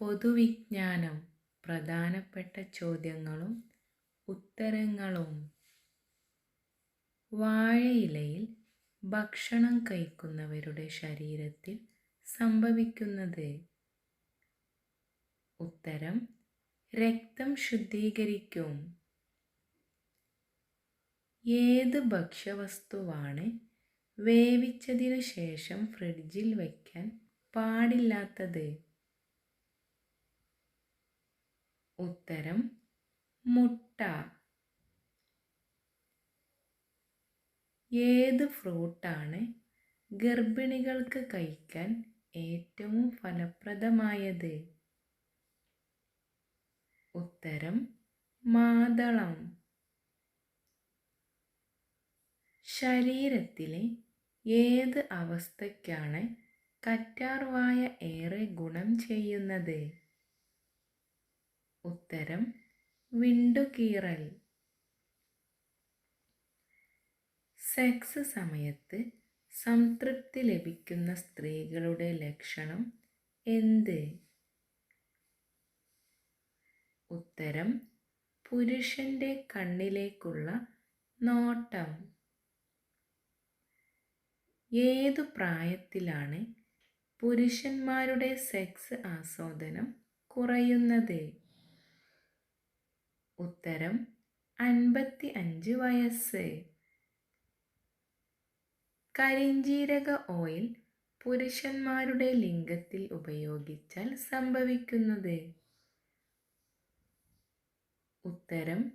പൊതുവിജ്ഞാനം പ്രധാനപ്പെട്ട ചോദ്യങ്ങളും ഉത്തരങ്ങളും. വാഴയിലയിൽ ഭക്ഷണം കഴിക്കുന്നവരുടെ ശരീരത്തിൽ സംഭവിക്കുന്നത്. ഉത്തരം രക്തം ശുദ്ധീകരിക്കും. ഏത് ഭക്ഷ്യവസ്തുവാണ് വേവിച്ചതിനു ശേഷം ഫ്രിഡ്ജിൽ വയ്ക്കാൻ പാടില്ലാത്തത്? ഉത്തരം മുട്ട. ഏത് ഫ്രൂട്ടാണ് ഗർഭിണികൾക്ക് കഴിക്കാൻ ഏറ്റവും ഫലപ്രദമായത്? ഉത്തരം മാതളം. ശരീരത്തിലെ ഏത് അവസ്ഥയ്ക്കാണ് കറ്റാർവായ ഏറെ ഗുണം ചെയ്യുന്നത്? ഉത്തരം വിണ്ടുകീറൽ സെക്സ് സമയത്ത് സംതൃപ്തി ലഭിക്കുന്ന സ്ത്രീകളുടെ ലക്ഷണം എന്ത്? ഉത്തരം പുരുഷന്റെ കണ്ണിലേക്കുള്ള നോട്ടം. ഏതു പ്രായത്തിലാണ് പുരുഷന്മാരുടെ സെക്സ് ആസ്വാദനം കുറയുന്നത്? ഉത്തരം അൻപത്തി അഞ്ച് വയസ്സ്. കരിഞ്ജീരക ഓയിൽ പുരുഷന്മാരുടെ ലിംഗത്തിൽ ഉപയോഗിച്ചാൽ സംഭവിക്കുന്നത്. ഉത്തരം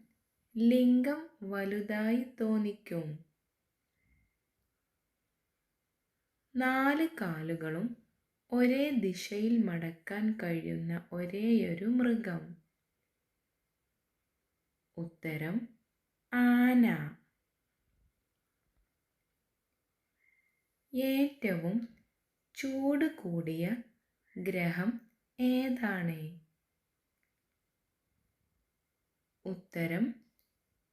ലിംഗം വലുതായി തോന്നിക്കും. നാല് കാലുകളും ഒരേ ദിശയിൽ മടക്കാൻ കഴിയുന്ന ഒരേയൊരു മൃഗം. ഉത്തരം ആന. ഏറ്റവും ചൂട് കൂടിയ ഗ്രഹം ഏതാണ്? ഉത്തരം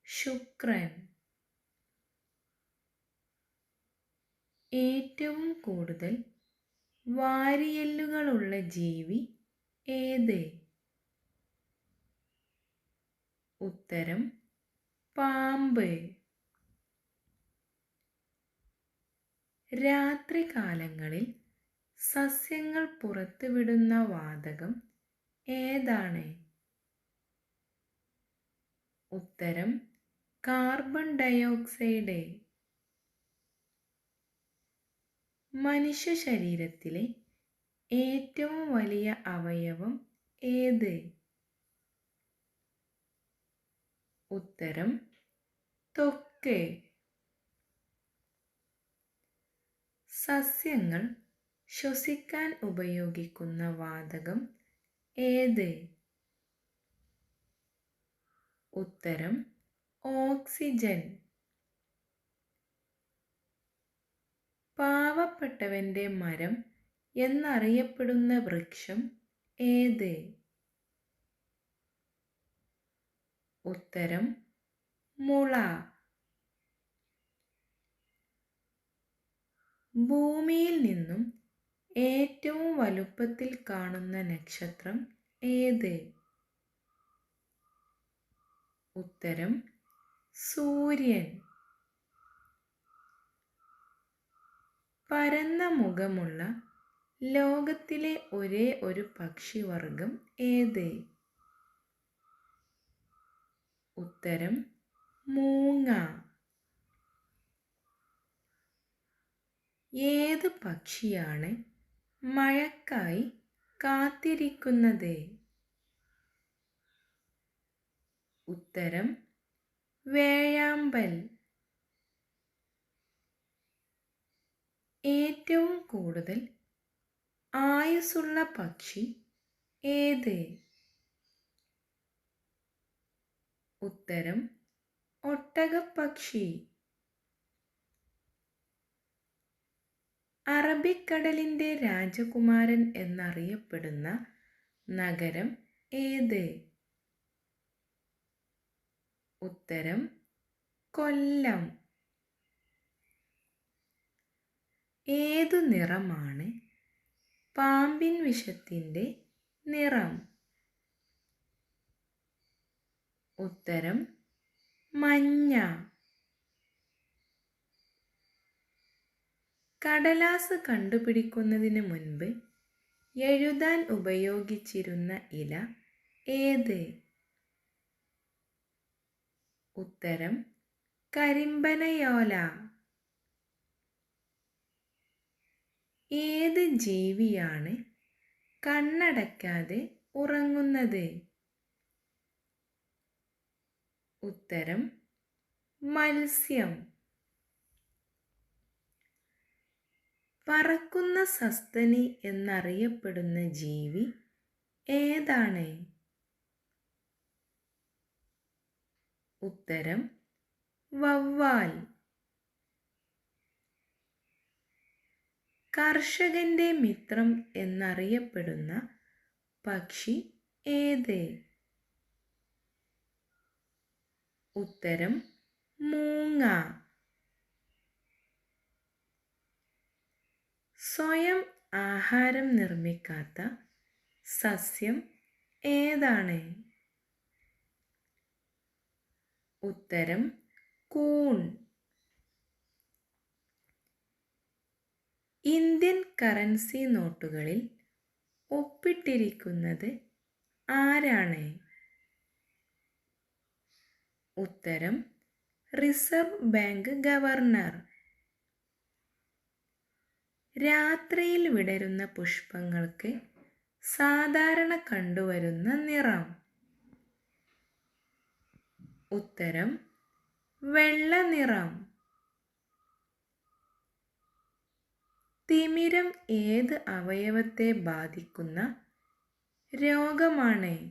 ശുക്രൻ. ഏറ്റവും കൂടുതൽ വാരിയെല്ലുകളുള്ള ജീവി ഏത്? ഉത്തരം പാമ്പ്. രാത്രികാലങ്ങളിൽ സസ്യങ്ങൾ പുറത്തുവിടുന്ന വാതകം ഏതാണ്? ഉത്തരം കാർബൺ ഡയോക്സൈഡ്. മനുഷ്യ ശരീരത്തിലെ ഏറ്റവും വലിയ അവയവം ഏത്? ഉത്തരം തൊക്കെ. സസ്യങ്ങൾ ശ്വസിക്കാൻ ഉപയോഗിക്കുന്ന വാതകം ഏത്? ഉത്തരം ഓക്സിജൻ. പാവപ്പെട്ടവന്റെ മരം എന്നറിയപ്പെടുന്ന വൃക്ഷം ഏത്? ഉത്തരം മുള. ഭൂമിയിൽ നിന്നും ഏറ്റവും വലുപ്പത്തിൽ കാണുന്ന നക്ഷത്രം ഏത്? ഉത്തരം സൂര്യൻ. പരന്ന മുഖമുള്ള ലോകത്തിലെ ഒരേ ഒരു പക്ഷിവർഗം ഏത്? ഉത്തരം മൂങ്ങ. ഏത് പക്ഷിയാണ് മഴക്കായി കാത്തിരിക്കുന്നത്? ഉത്തരം വേഴാമ്പൽ. ഏറ്റവും കൂടുതൽ ആയുസ്സുള്ള പക്ഷി ഏത്? ഉത്തരം ഒട്ടകപ്പക്ഷി. അറബിക്കടലിന്റെ രാജകുമാരൻ എന്നറിയപ്പെടുന്ന നഗരം ഏത്? ഉത്തരം കൊല്ലം. ഏതു നിറമാണ് പാമ്പിൻ വിഷത്തിന്റെ നിറം? ഉത്തരം മഞ്ഞ. കടലാസ് കണ്ടുപിടിക്കുന്നതിന് മുൻപ് എഴുതാൻ ഉപയോഗിച്ചിരുന്ന ഇല ഏത്? ഉത്തരം കരിമ്പനയോല. ഏത് ജീവിയാണ് കണ്ണടയ്ക്കാതെ ഉറങ്ങുന്നത്? ഉത്തരം മത്സ്യം. പറക്കുന്ന സസ്തനി എന്നറിയപ്പെടുന്ന ജീവി ഏതാണ്? ഉത്തരം വവ്വാൽ. കർഷകന്റെ മിത്രം എന്നറിയപ്പെടുന്ന പക്ഷി ഏത്? ഉത്തരം മൂങ്ങ. സ്വയം ആഹാരം നിർമ്മിക്കാത്ത സസ്യം ഏതാണ്? ഉത്തരം കൂൺ. ഇന്ത്യൻ കറൻസി നോട്ടുകളിൽ ഒപ്പിട്ടിരിക്കുന്നത് ആരാണ്? ഉത്തരം റിസർവ് ബാങ്ക് ഗവർണർ. രാത്രിയിൽ വിടരുന്ന പുഷ്പങ്ങൾക്ക് സാധാരണ കണ്ടുവരുന്ന നിറം. ഉത്തരം വെള്ള നിറം. തിമിരം ഏത് അവയവത്തെ ബാധിക്കുന്ന രോഗമാണ്?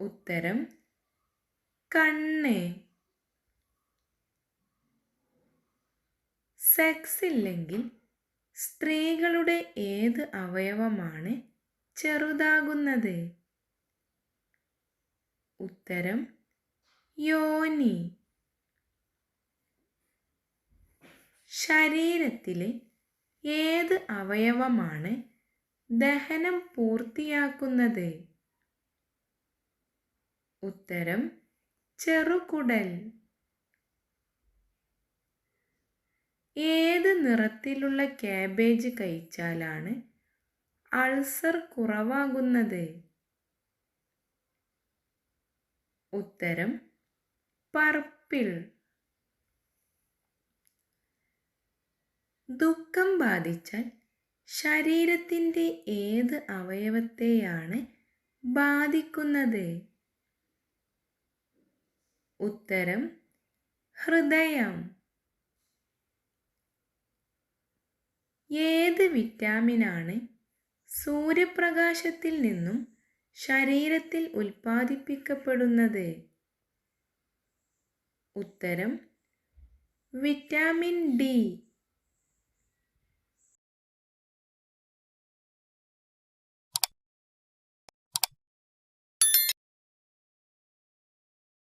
ഉത്തരം കണ്ണ്. സെക്സ് ഇല്ലെങ്കിൽ സ്ത്രീകളുടെ ഏത് അവയവമാണ് ചെറുതാകുന്നത്? ഉത്തരം യോനി. ശരീരത്തിലെ ഏത് അവയവമാണ് ദഹനം പൂർത്തിയാക്കുന്നത്? ഉത്തരം ചെറുകുടൽ. ഏത് നിറത്തിലുള്ള കാബേജ് കഴിച്ചാലാണ് അൾസർ കുറവാകുന്നത്? ഉത്തരം പർപ്പിൾ. ദുഃഖം ബാധിച്ചാൽ ശരീരത്തിന്റെ ഏത് അവയവത്തെയാണ് ബാധിക്കുന്നത്? ഉത്തരം ഹൃദയം. ഏത് വിറ്റാമിനാണ് സൂര്യപ്രകാശത്തിൽ നിന്നും ശരീരത്തിൽ ഉൽപ്പാദിപ്പിക്കപ്പെടുന്നത്? ഉത്തരം വിറ്റാമിൻ ഡി.